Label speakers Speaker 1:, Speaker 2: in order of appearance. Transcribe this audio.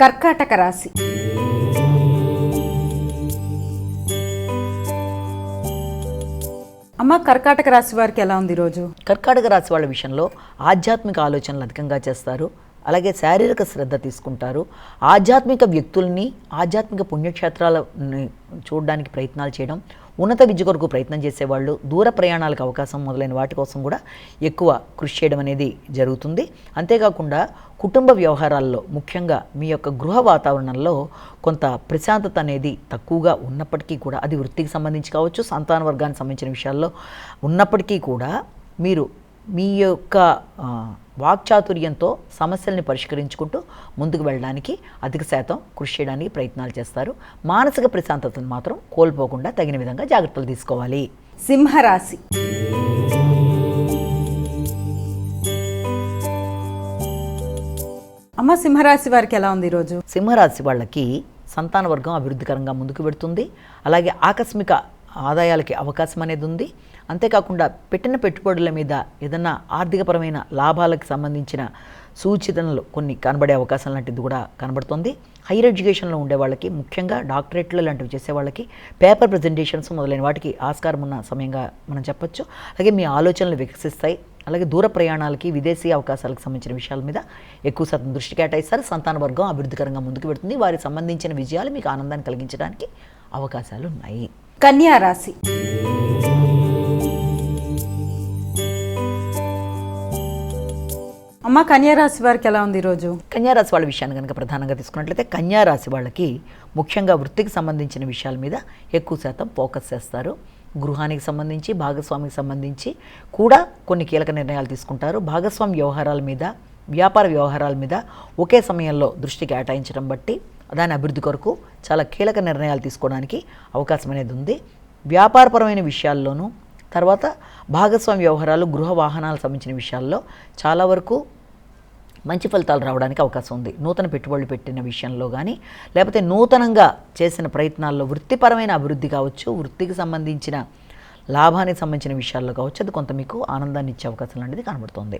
Speaker 1: కర్కాటక రాశి. అమ్మ కర్కాటక రాశి వారికి ఎలా ఉంది ఈరోజు?
Speaker 2: కర్కాటక రాశి వాళ్ళ విషయంలో ఆధ్యాత్మిక ఆలోచనలు అధికంగా చేస్తారు. అలాగే శారీరక శ్రద్ధ తీసుకుంటారు. ఆధ్యాత్మిక వ్యక్తుల్ని ఆధ్యాత్మిక పుణ్యక్షేత్రాలని చూడడానికి ప్రయత్నాలు చేయడం ఉన్నత విద్య కొరకు ప్రయత్నం చేసేవాళ్ళు దూర ప్రయాణాలకు అవకాశం మొదలైన వాటి కోసం కూడా ఎక్కువ కృషి చేయడం అనేది జరుగుతుంది. అంతేకాకుండా కుటుంబ వ్యవహారాల్లో ముఖ్యంగా మీ యొక్క గృహ వాతావరణంలో కొంత ప్రశాంతత అనేది తక్కువగా ఉన్నప్పటికీ కూడా అది వృత్తికి సంబంధించి కావచ్చు సంతాన వర్గానికి సంబంధించిన విషయాల్లో ఉన్నప్పటికీ కూడా మీరు మీ యొక్క వాక్చాతుర్యంతో సమస్యల్ని పరిష్కరించుకుంటూ ముందుకు వెళ్ళడానికి అధిక శాతం కృషి చేయడానికి ప్రయత్నాలు చేస్తారు. మానసిక ప్రశాంతతను మాత్రం కోల్పోకుండా తగిన విధంగా జాగ్రత్తలు తీసుకోవాలి.
Speaker 1: సింహరాశి. అమ్మ సింహరాశి వారికి ఎలా ఉంది ఈరోజు?
Speaker 2: సింహరాశి వాళ్ళకి సంతాన వర్గం అభివృద్ధికరంగా ముందుకు పెడుతుంది అలాగే ఆకస్మిక ఆదాయాలకి అవకాశం అనేది ఉంది. అంతేకాకుండా పెట్టిన పెట్టుబడుల మీద ఏదన్నా ఆర్థికపరమైన లాభాలకు సంబంధించిన సూచనలు కొన్ని కనబడే అవకాశం లాంటిది కూడా కనబడుతుంది. హైయర్ ఎడ్యుకేషన్లో ఉండే వాళ్ళకి ముఖ్యంగా డాక్టరేట్లు లాంటివి చేసే వాళ్ళకి పేపర్ ప్రజెంటేషన్స్ మొదలైన వాటికి ఆస్కారం ఉన్న సమయంగా మనం చెప్పొచ్చు. అలాగే మీ ఆలోచనలు వికసిస్తాయి. అలాగే దూర ప్రయాణాలకి విదేశీ అవకాశాలకు సంబంధించిన విషయాల మీద ఎక్కువ శాతం దృష్టి కేటాయిస్తారు. సంతాన వర్గం అభివృద్ధికరంగా ముందుకు పెడుతుంది. వారికి సంబంధించిన విజయాలు మీకు ఆనందాన్ని కలిగించడానికి అవకాశాలు ఉన్నాయి.
Speaker 1: కన్యా రాశి అమ్మ కన్యా రాశి వారికి ఎలా ఉంది ఈరోజు?
Speaker 2: కన్యారాశి వాళ్ళ విషయాన్ని కనుక ప్రధానంగా తీసుకున్నట్లయితే కన్యారాశి వాళ్ళకి ముఖ్యంగా వృత్తికి సంబంధించిన విషయాల మీద ఎక్కువ శాతం ఫోకస్ చేస్తారు. గృహానికి సంబంధించి భాగస్వామికి సంబంధించి కూడా కొన్ని కీలక నిర్ణయాలు తీసుకుంటారు. భాగస్వామి వ్యవహారాల మీద వ్యాపార వ్యవహారాల మీద ఒకే సమయంలో దృష్టి కేటాయించడం బట్టి దాని అభివృద్ధి కొరకు చాలా కీలక నిర్ణయాలు తీసుకోవడానికి అవకాశం అనేది ఉంది. వ్యాపారపరమైన విషయాల్లోనూ తర్వాత భాగస్వామి వ్యవహారాలు గృహ వాహనాలకు సంబంధించిన విషయాల్లో చాలా వరకు మంచి ఫలితాలు రావడానికి అవకాశం ఉంది. నూతన పెట్టుబడులు పెట్టిన విషయంలో కానీ లేకపోతే నూతనంగా చేసిన ప్రయత్నాల్లో వృత్తిపరమైన అభివృద్ధి కావచ్చు వృత్తికి సంబంధించిన లాభానికి సంబంధించిన విషయాల్లో కావచ్చు అది కొంత మీకు ఆనందాన్ని ఇచ్చే అవకాశం లాంటిది కనబడుతుంది.